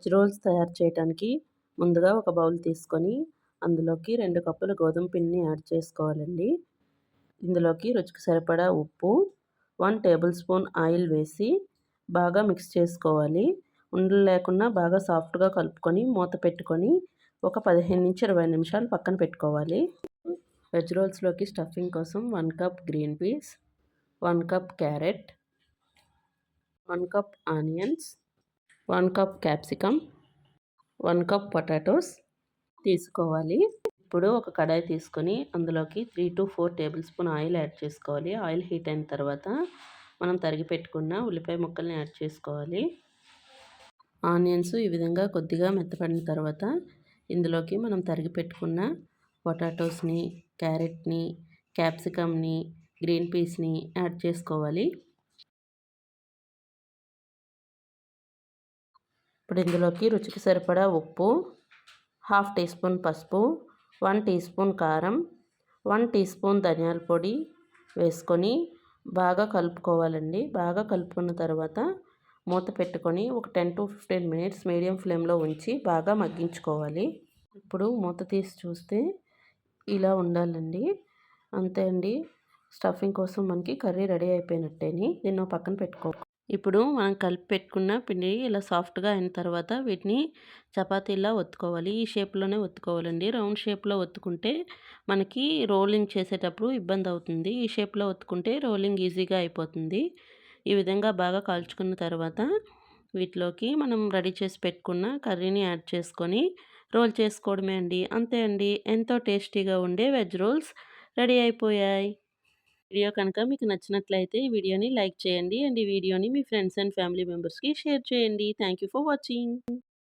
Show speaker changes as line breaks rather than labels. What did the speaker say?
Veg rolls తయారు చేయడానికి ముందుగా ఒక బౌల్ తీసుకొని అందులోకి రెండు కప్పుల గోధుమ పిండిని యాడ్ చేసుకోవాలండి. ఇందులోకి రుచికి సరిపడా ఉప్పు వన్ టేబుల్ స్పూన్ ఆయిల్ వేసి బాగా మిక్స్ చేసుకోవాలి. ఉండలు లేకుండా బాగా సాఫ్ట్గా కలుపుకొని మూత పెట్టుకొని ఒక పదిహేను నుంచి ఇరవై నిమిషాలు పక్కన పెట్టుకోవాలి. వెజ్ రోల్స్లోకి స్టఫింగ్ కోసం one cup green peas one cup carrot one cup onions one cup capsicum one cup potatoes తీసుకోవాలి. ఇప్పుడు ఒక కడాయి తీసుకొని అందులోకి three to four tablespoon oil add చేసుకోవాలి. ఆయిల్ హీట్ అయిన తర్వాత మనం తరిగి పెట్టుకున్న ఉల్లిపాయ ముక్కల్ని యాడ్ చేసుకోవాలి. ఆనియన్స్ ఈ విధంగా కొద్దిగా మెత్తపడిన తర్వాత ఇందులోకి మనం తరిగి పెట్టుకున్న పొటాటోస్ని క్యారెట్ని క్యాప్సికమ్ని గ్రీన్ పీస్ని యాడ్ చేసుకోవాలి. ఇప్పుడు ఇందులోకి రుచికి సరిపడా ఉప్పు హాఫ్ టీ స్పూన్ పసుపు వన్ టీ స్పూన్ కారం వన్ టీ స్పూన్ ధనియాల పొడి వేసుకొని బాగా కలుపుకోవాలండి. బాగా కలుపుకున్న తర్వాత మూత పెట్టుకొని ఒక ten to fifteen minutes medium ఫ్లేమ్లో ఉంచి బాగా మగ్గించుకోవాలి. ఇప్పుడు మూత తీసి చూస్తే ఇలా ఉండాలండి. అంతే అండి. స్టఫింగ్ కోసం మనకి కర్రీ రెడీ అయిపోయినట్టేని. దీన్ని పక్కన పెట్టుకో ఇప్పుడు మనం కలిపి పెట్టుకున్న పిండి ఇలా సాఫ్ట్గా అయిన తర్వాత వీటిని చపాతీలా ఒత్తుకోవాలి. ఈ షేప్లోనే ఒత్తుకోవాలండి. రౌండ్ షేప్లో ఒత్తుకుంటే మనకి రోలింగ్ చేసేటప్పుడు ఇబ్బంది అవుతుంది. ఈ షేప్లో ఒత్తుకుంటే రోలింగ్ ఈజీగా అయిపోతుంది. ఈ విధంగా బాగా కాల్చుకున్న తర్వాత వీటిలోకి మనం రెడీ చేసి పెట్టుకున్న కర్రీని యాడ్ చేసుకొని రోల్ చేసుకోవడమే అండి. అంతే అండి. ఎంతో టేస్టీగా ఉండే వెజ్ రోల్స్ రెడీ అయిపోయాయి. వీడియో కనుక మీకు నచ్చినట్లయితే ఈ వీడియోని లైక్ చేయండి అండ్ ఈ వీడియోని మీ ఫ్రెండ్స్ అండ్ ఫ్యామిలీ మెంబర్స్కి షేర్ చేయండి. Thank for watching.